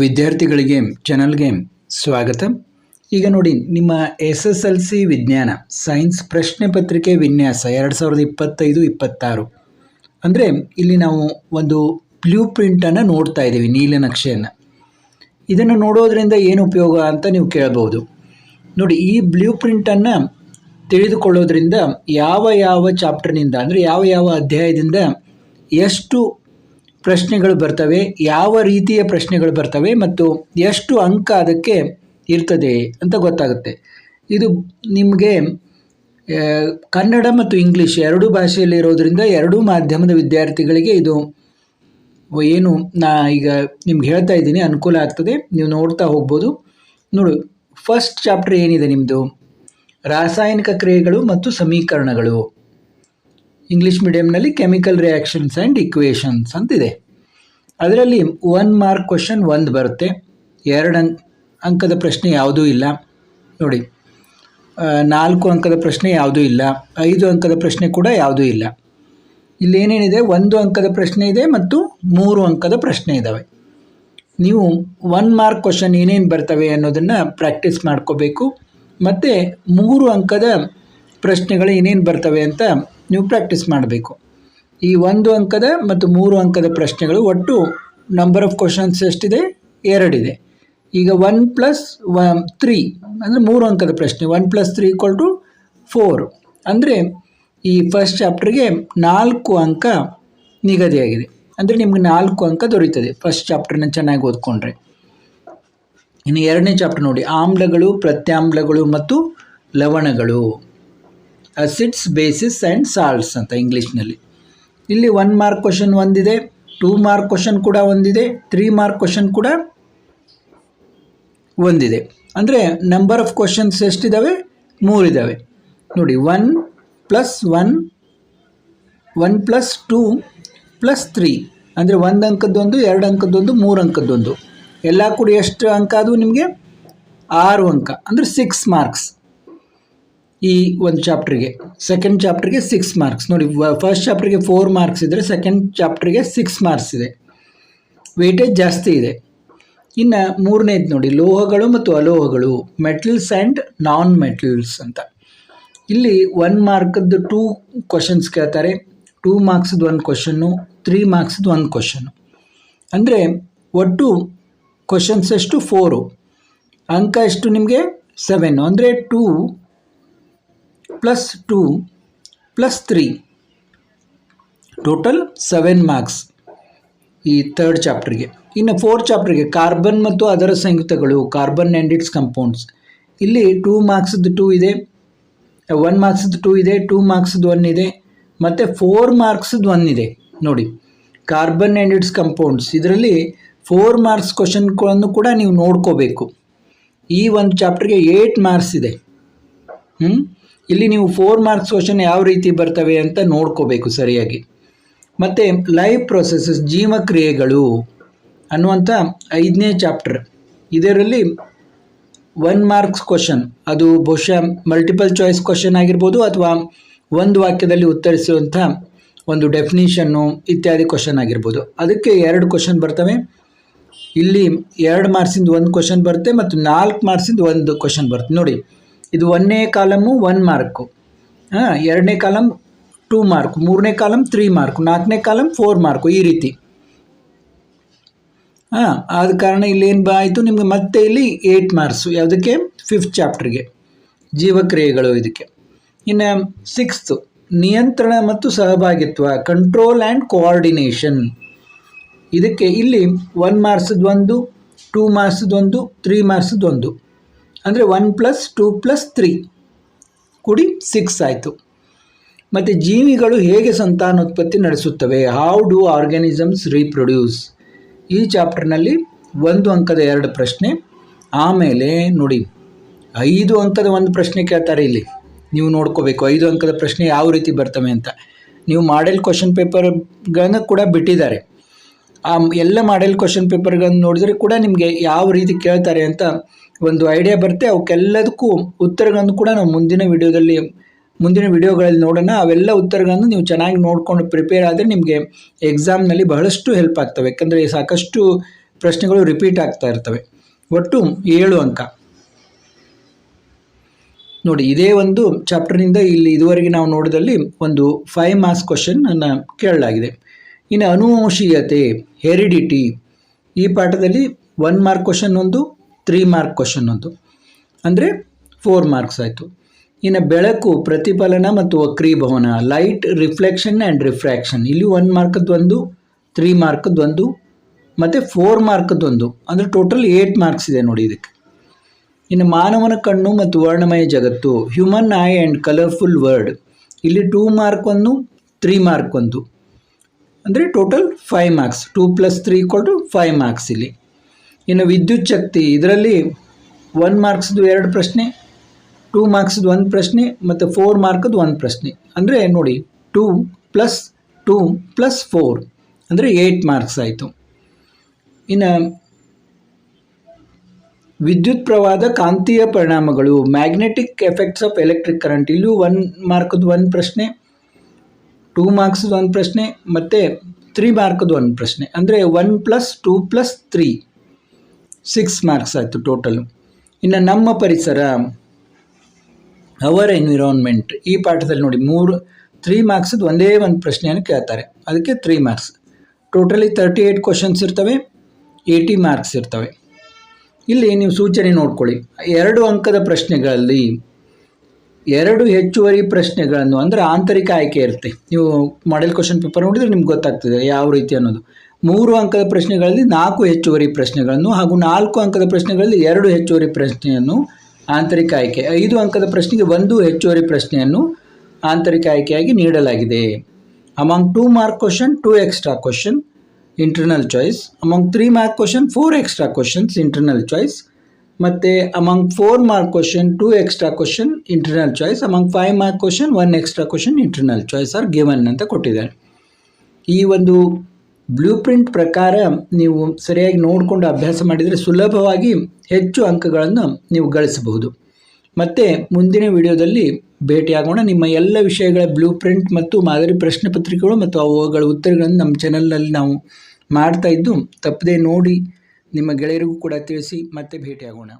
ವಿದ್ಯಾರ್ಥಿಗಳಿಗೆ ಚಾನಲ್ಗೆ ಸ್ವಾಗತ. ಈಗ ನೋಡಿ, ನಿಮ್ಮ ಎಸ್ ಎಸ್ ಎಲ್ ಸಿ ವಿಜ್ಞಾನ, ಸೈನ್ಸ್ ಪ್ರಶ್ನೆ ಪತ್ರಿಕೆ ವಿನ್ಯಾಸ ಎರಡು ಸಾವಿರದ ಇಪ್ಪತ್ತೈದು, ಇಪ್ಪತ್ತಾರು. ಅಂದರೆ ಇಲ್ಲಿ ನಾವು ಒಂದು ಬ್ಲೂ ಪ್ರಿಂಟನ್ನು ನೋಡ್ತಾ ಇದ್ದೀವಿ ನೀಲನಕ್ಷೆಯನ್ನು ಇದನ್ನು ನೋಡೋದ್ರಿಂದ ಏನು ಉಪಯೋಗ ಅಂತ ನೀವು ಕೇಳಬಹುದು ನೋಡಿ, ಈ ಬ್ಲೂ ಪ್ರಿಂಟನ್ನು ತಿಳಿದುಕೊಳ್ಳೋದ್ರಿಂದ ಯಾವ ಯಾವ ಚಾಪ್ಟರ್ನಿಂದ, ಅಂದರೆ ಯಾವ ಯಾವ ಅಧ್ಯಾಯದಿಂದ ಎಷ್ಟು ಪ್ರಶ್ನೆಗಳು ಬರ್ತವೆ, ಯಾವ ರೀತಿಯ ಪ್ರಶ್ನೆಗಳು ಬರ್ತವೆ ಮತ್ತು ಎಷ್ಟು ಅಂಕ ಅದಕ್ಕೆ ಇರ್ತದೆ ಅಂತ ಗೊತ್ತಾಗುತ್ತೆ. ಇದು ನಿಮಗೆ ಕನ್ನಡ ಮತ್ತು ಇಂಗ್ಲೀಷ್ ಎರಡೂ ಭಾಷೆಯಲ್ಲಿ ಇರೋದ್ರಿಂದ ಎರಡೂ ಮಾಧ್ಯಮದ ವಿದ್ಯಾರ್ಥಿಗಳಿಗೆ ಇದು ಏನು ನಾ ಈಗ ನಿಮ್ಗೆ ಹೇಳ್ತಾ ಇದ್ದೀನಿ, ಅನುಕೂಲ ಆಗ್ತದೆ. ನೀವು ನೋಡ್ತಾ ಹೋಗ್ಬೋದು. ನೋಡು ಫಸ್ಟ್ ಚಾಪ್ಟರ್ ಏನಿದೆ ನಿಮ್ಮದು ರಾಸಾಯನಿಕ ಕ್ರಿಯೆಗಳು ಮತ್ತು ಸಮೀಕರಣಗಳು. ಇಂಗ್ಲೀಷ್ ಮೀಡಿಯಂನಲ್ಲಿ ಕೆಮಿಕಲ್ ರಿಯಾಕ್ಷನ್ಸ್ ಆ್ಯಂಡ್ ಇಕ್ವೇಷನ್ಸ್ ಅಂತಿದೆ. ಅದರಲ್ಲಿ ಒನ್ ಮಾರ್ಕ್ ಕ್ವಶನ್ ಒಂದು ಬರುತ್ತೆ. ಎರಡು ಅಂಕ್, ಅಂಕದ ಪ್ರಶ್ನೆ ಯಾವುದೂ ಇಲ್ಲ. ನೋಡಿ ನಾಲ್ಕು ಅಂಕದ ಪ್ರಶ್ನೆ ಯಾವುದೂ ಇಲ್ಲ. ಐದು ಅಂಕದ ಪ್ರಶ್ನೆ ಕೂಡ ಯಾವುದೂ ಇಲ್ಲ. ಇಲ್ಲೇನೇನಿದೆ ಒಂದು ಅಂಕದ ಪ್ರಶ್ನೆ ಇದೆ ಮತ್ತು ಮೂರು ಅಂಕದ ಪ್ರಶ್ನೆ ಇದ್ದಾವೆ ನೀವು ಒನ್ ಮಾರ್ಕ್ ಕ್ವಶನ್ ಏನೇನು ಬರ್ತವೆ ಅನ್ನೋದನ್ನು ಪ್ರಾಕ್ಟೀಸ್ ಮಾಡ್ಕೋಬೇಕು. ಮತ್ತು ಮೂರು ಅಂಕದ ಪ್ರಶ್ನೆಗಳು ಏನೇನು ಬರ್ತವೆ ಅಂತ ನೀವು ಪ್ರಾಕ್ಟೀಸ್ ಮಾಡಬೇಕು. ಈ ಒಂದು ಅಂಕದ ಮತ್ತು ಮೂರು ಅಂಕದ ಪ್ರಶ್ನೆಗಳು ಒಟ್ಟು ನಂಬರ್ ಆಫ್ ಕ್ವಶನ್ಸ್ ಎಷ್ಟಿದೆ? ಎರಡಿದೆ. ಈಗ ಒನ್ ಪ್ಲಸ್ ಒನ್ ತ್ರೀ ಅಂದರೆ ಮೂರು ಅಂಕದ ಪ್ರಶ್ನೆ. One plus three equal to four ಅಂದರೆ ಈ ಫಸ್ಟ್ ಚಾಪ್ಟರ್ಗೆ ನಾಲ್ಕು ಅಂಕ ನಿಗದಿಯಾಗಿದೆ. ಅಂದರೆ ನಿಮ್ಗೆ ನಾಲ್ಕು ಅಂಕ ದೊರೀತದೆ ಫಸ್ಟ್ ಚಾಪ್ಟರ್ನ ಚೆನ್ನಾಗಿ ಓದ್ಕೊಂಡ್ರೆ. ಇನ್ನು ಎರಡನೇ ಚಾಪ್ಟರ್ ನೋಡಿ. ಆಮ್ಲಗಳು, ಪ್ರತ್ಯಾಮ್ಲಗಳು ಮತ್ತು ಲವಣಗಳು. ಅಸಿಡ್ಸ್ ಬೇಸಿಸ್ ಆ್ಯಂಡ್ ಸಾಲ್ಟ್ಸ್ ಅಂತ ಇಂಗ್ಲೀಷ್ನಲ್ಲಿ ಇಲ್ಲಿ ಒನ್ ಮಾರ್ಕ್ ಕ್ವಶನ್ ಒಂದಿದೆ ಟೂ ಮಾರ್ಕ್ ಕ್ವಶನ್ ಕೂಡ ಒಂದಿದೆ ತ್ರೀ ಮಾರ್ಕ್ ಕ್ವಶನ್ ಕೂಡ ಒಂದಿದೆ. ಅಂದರೆ ನಂಬರ್ ಆಫ್ ಕ್ವಶನ್ಸ್ ಎಷ್ಟಿದ್ದಾವೆ ಮೂರಿದ್ದಾವೆ ನೋಡಿ one plus one one plus two plus three ಅಂದರೆ ಒಂದು ಅಂಕದ್ದೊಂದು, ಎರಡು ಅಂಕದ್ದೊಂದು, ಮೂರು ಅಂಕದ್ದೊಂದು. ಎಲ್ಲ ಕೂಡ ಎಷ್ಟು ಅಂಕ ಅದು ನಿಮಗೆ? ಆರು ಅಂಕ. ಅಂದರೆ ಸಿಕ್ಸ್ ಮಾರ್ಕ್ಸ್ ಈ ಒಂದು ಚಾಪ್ಟ್ರಿಗೆ ಸೆಕೆಂಡ್ ಚಾಪ್ಟ್ರಿಗೆ ಸಿಕ್ಸ್ ಮಾರ್ಕ್ಸ್ ನೋಡಿ ಫಸ್ಟ್ ಚಾಪ್ಟ್ರಿಗೆ ಫೋರ್ ಮಾರ್ಕ್ಸ್ ಇದ್ದರೆ ಸೆಕೆಂಡ್ ಚಾಪ್ಟ್ರಿಗೆ ಸಿಕ್ಸ್ ಮಾರ್ಕ್ಸ್ ಇದೆ. ವೇಟೇಜ್ ಜಾಸ್ತಿ ಇದೆ. ಇನ್ನು ಮೂರನೇದು ನೋಡಿ, ಲೋಹಗಳು ಮತ್ತು ಅಲೋಹಗಳು ಮೆಟಲ್ಸ್ ಆ್ಯಂಡ್ ನಾನ್ ಮೆಟಲ್ಸ್ ಅಂತ. ಇಲ್ಲಿ ಒನ್ ಮಾರ್ಕದ್ದು ಟೂ ಕ್ವಶನ್ಸ್ ಕೇಳ್ತಾರೆ. ಟೂ ಮಾರ್ಕ್ಸ್ದು ಒಂದು ಕ್ವಶನ್ನು ತ್ರೀ ಮಾರ್ಕ್ಸ್ದು ಒಂದು ಕ್ವಶನ್ನು ಅಂದರೆ ಒಟ್ಟು ಕ್ವಶನ್ಸ್ ಎಷ್ಟು? ಫೋರು ಅಂಕ ಎಷ್ಟು ನಿಮಗೆ? ಸೆವೆನ್ ಅಂದರೆ two plus two plus three total seven marks ಈ ಥರ್ಡ್ ಚಾಪ್ಟರ್ಗೆ ಇನ್ನು ಫೋರ್ತ್ ಚಾಪ್ಟರ್ಗೆ ಕಾರ್ಬನ್ ಮತ್ತು ಅದರ ಸಂಯುಕ್ತಗಳು ಕಾರ್ಬನ್ ಆ್ಯಂಡ್ ಇಟ್ಸ್ ಕಂಪೌಂಡ್ಸ್ ಇಲ್ಲಿ ಟೂ ಮಾರ್ಕ್ಸ್ದು ಟೂ ಇದೆ ಒನ್ ಮಾರ್ಕ್ಸ್ದು ಟೂ ಇದೆ ಟೂ ಮಾರ್ಕ್ಸ್ದು ಒನ್ ಇದೆ, ಮತ್ತು ಫೋರ್ ಮಾರ್ಕ್ಸ್ದು ಒನ್ ಇದೆ. ನೋಡಿ ಕಾರ್ಬನ್ ಆ್ಯಂಡ್ ಇಟ್ಸ್ ಕಂಪೌಂಡ್ಸ್ ಇದರಲ್ಲಿ ಫೋರ್ ಮಾರ್ಕ್ಸ್ ಕ್ವಶನ್ಗಳನ್ನು ಕೂಡ ನೀವು ನೋಡ್ಕೋಬೇಕು. ಈ ಒಂದು ಚಾಪ್ಟರ್ಗೆ ಏಯ್ಟ್ ಮಾರ್ಕ್ಸ್ ಇದೆ. ಹ್ಮ್? ಇಲ್ಲಿ ನೀವು ಫೋರ್ ಮಾರ್ಕ್ಸ್ ಕ್ವಶನ್ ಯಾವ ರೀತಿ ಬರ್ತವೆ ಅಂತ ನೋಡ್ಕೋಬೇಕು ಸರಿಯಾಗಿ. ಮತ್ತು ಲೈವ್ ಪ್ರೊಸೆಸಸ್ ಜೀವಕ್ರಿಯೆಗಳು ಅನ್ನುವಂಥ ಐದನೇ ಚಾಪ್ಟರ್ ಇದರಲ್ಲಿ ಒನ್ ಮಾರ್ಕ್ಸ್ ಕ್ವಶನ್ ಅದು ಬಹುಶಃ ಮಲ್ಟಿಪಲ್ ಚಾಯ್ಸ್ ಕ್ವಶನ್ ಆಗಿರ್ಬೋದು ಅಥವಾ ಒಂದು ವಾಕ್ಯದಲ್ಲಿ ಉತ್ತರಿಸುವಂಥ ಒಂದು ಡೆಫಿನಿಷನ್ನು ಇತ್ಯಾದಿ ಕ್ವಶನ್ ಆಗಿರ್ಬೋದು. ಅದಕ್ಕೆ ಎರಡು ಕ್ವಶನ್ ಬರ್ತವೆ. ಇಲ್ಲಿ ಎರಡು ಮಾರ್ಕ್ಸಿಂದ ಒಂದು ಕ್ವಶನ್ ಬರುತ್ತೆ ಮತ್ತು ನಾಲ್ಕು ಮಾರ್ಕ್ಸಿಂದ ಒಂದು ಕ್ವಶನ್ ಬರುತ್ತೆ. ನೋಡಿ ಇದು ಒಂದನೇ ಕಾಲಮು ಒನ್ ಮಾರ್ಕು ಹಾಂ, ಎರಡನೇ ಕಾಲಮ್ ಟೂ ಮಾರ್ಕ್ ಮೂರನೇ ಕಾಲಮ್ ತ್ರೀ ಮಾರ್ಕ್ ನಾಲ್ಕನೇ ಕಾಲಮ್ ಫೋರ್ ಮಾರ್ಕು ಈ ರೀತಿ. ಹಾಂ, ಆದ ಕಾರಣ ಇಲ್ಲಿ ಏನು ಆಯಿತು? ನಿಮಗೆ ಮತ್ತೆ ಇಲ್ಲಿ ಏಯ್ಟ್ ಮಾರ್ಕ್ಸು ಯಾವುದಕ್ಕೆ? ಫಿಫ್ತ್ ಚಾಪ್ಟ್ರಿಗೆ ಜೀವಕ್ರಿಯೆಗಳು ಇದಕ್ಕೆ. ಇನ್ನು ಸಿಕ್ಸ್ತು ನಿಯಂತ್ರಣ ಮತ್ತು ಸಹಭಾಗಿತ್ವ ಕಂಟ್ರೋಲ್ ಆ್ಯಂಡ್ ಕೋಆರ್ಡಿನೇಷನ್ ಇದಕ್ಕೆ ಇಲ್ಲಿ ಒನ್ ಮಾರ್ಕ್ಸದೊಂದು ಟೂ ಮಾರ್ಕ್ಸದೊಂದು ತ್ರೀ ಮಾರ್ಕ್ಸದೊಂದು ಅಂದರೆ one plus two plus three ಕೂಡಿ ಸಿಕ್ಸ್ ಆಯಿತು. ಮತ್ತು ಜೀವಿಗಳು ಹೇಗೆ ಸಂತಾನೋತ್ಪತ್ತಿ ನಡೆಸುತ್ತವೆ? ಹೌ ಡು ಆರ್ಗ್ಯಾನಿಸಮ್ಸ್ ರೀಪ್ರೊಡ್ಯೂಸ್ ಈ ಚಾಪ್ಟರ್ನಲ್ಲಿ ಒಂದು ಅಂಕದ ಎರಡು ಪ್ರಶ್ನೆ. ಆಮೇಲೆ ನೋಡಿ, ಐದು ಅಂಕದ ಒಂದು ಪ್ರಶ್ನೆ ಕೇಳ್ತಾರೆ ಇಲ್ಲಿ. ನೀವು ನೋಡ್ಕೋಬೇಕು, ಐದು ಅಂಕದ ಪ್ರಶ್ನೆ ಯಾವ ರೀತಿ ಬರ್ತವೆ ಅಂತ. ನೀವು ಮಾಡೆಲ್ ಕ್ವಶನ್ ಪೇಪರ್ಗಳನ್ನು ಕೂಡ ಬಿಟ್ಟಿದ್ದಾರೆ. ಆ ಎಲ್ಲ ಮಾಡೆಲ್ ಕ್ವಶನ್ ಪೇಪರ್ಗಳನ್ನು ನೋಡಿದರೆ ಕೂಡ ನಿಮಗೆ ಯಾವ ರೀತಿ ಕೇಳ್ತಾರೆ ಅಂತ ಒಂದು ಐಡಿಯಾ ಬರುತ್ತೆ. ಅವಕ್ಕೆಲ್ಲದಕ್ಕೂ ಉತ್ತರಗಳನ್ನು ಕೂಡ ನಾವು ಮುಂದಿನ ವಿಡಿಯೋದಲ್ಲಿ, ಮುಂದಿನ ವಿಡಿಯೋಗಳಲ್ಲಿ ನೋಡೋಣ. ಅವೆಲ್ಲ ಉತ್ತರಗಳನ್ನು ನೀವು ಚೆನ್ನಾಗಿ ನೋಡಿಕೊಂಡು ಪ್ರಿಪೇರ್ ಆದರೆ ನಿಮಗೆ ಎಕ್ಸಾಮ್ನಲ್ಲಿ ಬಹಳಷ್ಟು ಹೆಲ್ಪ್ ಆಗ್ತವೆ. ಯಾಕಂದರೆ ಸಾಕಷ್ಟು ಪ್ರಶ್ನೆಗಳು ರಿಪೀಟ್ ಆಗ್ತಾ ಇರ್ತವೆ. ಒಟ್ಟು ಏಳು ಅಂಕ. ನೋಡಿ, ಇದೇ ಒಂದು ಚಾಪ್ಟರ್ನಿಂದ ಇಲ್ಲಿ ಇದುವರೆಗೆ ನಾವು ನೋಡಿದಲ್ಲಿ ಒಂದು ಫೈವ್ ಮಾರ್ಕ್ಸ್ ಕ್ವಶನ್ ಅನ್ನು ಕೇಳಲಾಗಿದೆ. ಇನ್ನು ಅನುವಂಶೀಯತೆ ಹೆರಿಡಿಟಿ ಈ ಪಾಠದಲ್ಲಿ ಒನ್ ಮಾರ್ಕ್ ಕ್ವಶನ್ ಒಂದು ತ್ರೀ ಮಾರ್ಕ್ ಕ್ವಶನ್ ಒಂದು. ಅಂದರೆ ಫೋರ್ ಮಾರ್ಕ್ಸ್ ಆಯಿತು. ಇನ್ನು ಬೆಳಕು, ಪ್ರತಿಫಲನ ಮತ್ತು ವಕ್ರೀಭವನ ಲೈಟ್ ರಿಫ್ಲೆಕ್ಷನ್ ಆ್ಯಂಡ್ ರಿಫ್ರ್ಯಾಕ್ಷನ್ ಇಲ್ಲಿ ಒನ್ ಮಾರ್ಕದ್ದು ಒಂದು ತ್ರೀ ಮಾರ್ಕದ್ದೊಂದು ಮತ್ತು ಫೋರ್ ಮಾರ್ಕದ್ದೊಂದು ಅಂದರೆ ಟೋಟಲ್ ಏಯ್ಟ್ ಮಾರ್ಕ್ಸ್ ಇದೆ ನೋಡಿ ಇದಕ್ಕೆ. ಇನ್ನು ಮಾನವನ ಕಣ್ಣು ಮತ್ತು ವರ್ಣಮಯ ಜಗತ್ತು human eye and colourful world ಇಲ್ಲಿ ಟೂ ಮಾರ್ಕ್ ಒಂದು ತ್ರೀ ಮಾರ್ಕ್ ಒಂದು. ಅಂದರೆ total five marks two plus three to five marks ಇಲ್ಲಿ. ಇನ್ನು ವಿದ್ಯುತ್ ಶಕ್ತಿ, ಇದರಲ್ಲಿ ಒನ್ ಮಾರ್ಕ್ಸ್ದು ಎರಡು ಪ್ರಶ್ನೆ ಟೂ ಮಾರ್ಕ್ಸ್ದು ಒಂದು ಪ್ರಶ್ನೆ, ಮತ್ತು ಫೋರ್ ಮಾರ್ಕ್ದು ಒಂದು ಪ್ರಶ್ನೆ. ಅಂದರೆ ನೋಡಿ two plus two plus four ಅಂದರೆ ಏಯ್ಟ್ ಮಾರ್ಕ್ಸ್ ಆಯಿತು. ಇನ್ನು ವಿದ್ಯುತ್ ಪ್ರವಾಹದ ಕಾಂತೀಯ ಪರಿಣಾಮಗಳು magnetic effects of electric current ಇಲ್ಲೂ ಒನ್ ಮಾರ್ಕ್ದು ಒಂದು ಪ್ರಶ್ನೆ ಟೂ ಮಾರ್ಕ್ಸ್ದು ಒಂದು ಪ್ರಶ್ನೆ ಮತ್ತು ತ್ರೀ ಮಾರ್ಕ್ದು ಒಂದು ಪ್ರಶ್ನೆ ಅಂದರೆ one plus two plus three six marks ಆಯಿತು ಟೋಟಲು ಇನ್ನು ನಮ್ಮ ಪರಿಸರ ಅವರ್ ಎನ್ವಿರಾನ್ಮೆಂಟ್ ಈ ಪಾಠದಲ್ಲಿ ನೋಡಿ ಮೂರು ತ್ರೀ ಮಾರ್ಕ್ಸ್ದು ಒಂದೇ ಒಂದು ಪ್ರಶ್ನೆಯನ್ನು ಕೇಳ್ತಾರೆ ಅದಕ್ಕೆ three marks totally thirty eight questions ಇರ್ತವೆ ಏಯ್ಟಿ ಮಾರ್ಕ್ಸ್ ಇರ್ತವೆ ಇಲ್ಲಿ ನೀವು ಸೂಚನೆ ನೋಡ್ಕೊಳ್ಳಿ ಎರಡು ಅಂಕದ ಪ್ರಶ್ನೆಗಳಲ್ಲಿ ಎರಡು ಹೆಚ್ಚುವರಿ ಪ್ರಶ್ನೆಗಳನ್ನು, ಅಂದರೆ ಆಂತರಿಕ ಆಯ್ಕೆ ಇರುತ್ತೆ. ನೀವು ಮಾಡೆಲ್ ಕ್ವಶನ್ ಪೇಪರ್ ನೋಡಿದರೆ ನಿಮ್ಗೆ ಗೊತ್ತಾಗ್ತದೆ ಯಾವ ರೀತಿ ಅನ್ನೋದು. ಮೂರು ಅಂಕದ ಪ್ರಶ್ನೆಗಳಲ್ಲಿ ನಾಲ್ಕು ಹೆಚ್ಚುವರಿ ಪ್ರಶ್ನೆಗಳನ್ನು ಹಾಗೂ ನಾಲ್ಕು ಅಂಕದ ಪ್ರಶ್ನೆಗಳಲ್ಲಿ ಎರಡು ಹೆಚ್ಚುವರಿ ಪ್ರಶ್ನೆಯನ್ನು ಆಂತರಿಕ ಆಯ್ಕೆ, ಐದು ಅಂಕದ ಪ್ರಶ್ನೆಗೆ ಒಂದು ಹೆಚ್ಚುವರಿ ಪ್ರಶ್ನೆಯನ್ನು ಆಂತರಿಕ ಆಯ್ಕೆಯಾಗಿ ನೀಡಲಾಗಿದೆ. Among two mark question two extra question internal choice among three mark question four extra questions internal choice ಮತ್ತು among four mark question two extra question internal choice among five mark question one extra question internal choice are given ಅಂತ ಕೊಟ್ಟಿದ್ದಾರೆ. ಈ ಒಂದು blue print ಪ್ರಕಾರ ನೀವು ಸರಿಯಾಗಿ ನೋಡಿಕೊಂಡು ಅಭ್ಯಾಸ ಮಾಡಿದರೆ ಸುಲಭವಾಗಿ ಹೆಚ್ಚು ಅಂಕಗಳನ್ನು ನೀವು ಗಳಿಸಬಹುದು. ಮತ್ತು ಮುಂದಿನ ವಿಡಿಯೋದಲ್ಲಿ ಭೇಟಿಯಾಗೋಣ. ನಿಮ್ಮ ಎಲ್ಲ ವಿಷಯಗಳ ಬ್ಲೂ ಪ್ರಿಂಟ್ ಮತ್ತು ಮಾದರಿ ಪ್ರಶ್ನೆ ಪತ್ರಿಕೆಗಳು ಮತ್ತು ಅವುಗಳ ಉತ್ತರಗಳನ್ನು ನಮ್ಮ ಚಾನಲ್ನಲ್ಲಿ ನಾವು ಮಾಡ್ತಾ ಇದ್ದು, ತಪ್ಪದೇ ನೋಡಿ ನಿಮ್ಮ ಗೆಳೆಯರಿಗೂ ಕೂಡ ತಿಳಿಸಿ ಮತ್ತೆ ಭೇಟಿಯಾಗೋಣ.